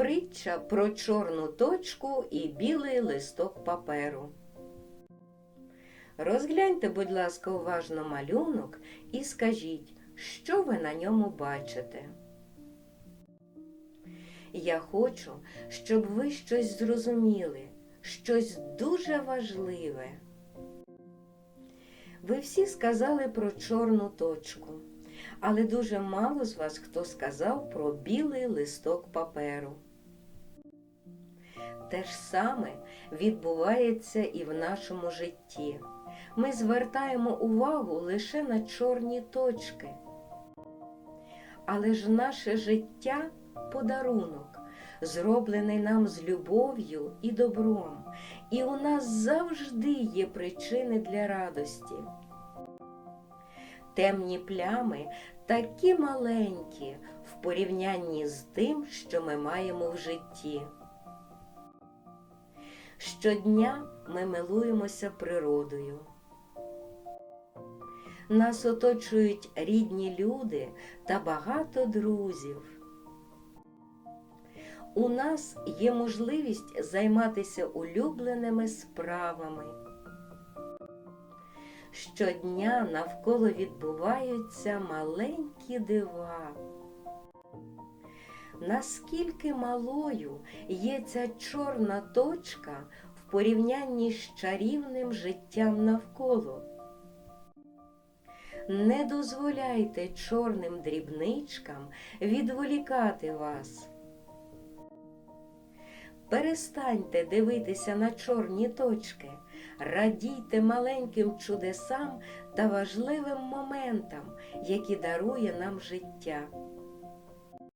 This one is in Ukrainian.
Притча про чорну точку і білий листок паперу. Розгляньте, будь ласка, уважно малюнок і скажіть, що ви на ньому бачите. Я хочу, щоб ви щось зрозуміли, щось дуже важливе. Ви всі сказали про чорну точку, але дуже мало з вас хто сказав про білий листок паперу. Те ж саме відбувається і в нашому житті. Ми звертаємо увагу лише на чорні точки. Але ж наше життя подарунок, зроблений нам з любов'ю і добром, і у нас завжди є причини для радості. Темні плями такі маленькі в порівнянні з тим, що ми маємо в житті. Щодня ми милуємося природою. Нас оточують рідні люди та багато друзів. У нас є можливість займатися улюбленими справами. Щодня навколо відбуваються маленькі дива. Наскільки малою є ця чорна точка порівнянні з чарівним життям навколо? Не дозволяйте чорним дрібничкам відволікати вас. Перестаньте дивитися на чорні точки, радійте маленьким чудесам та важливим моментам, які дарує нам життя.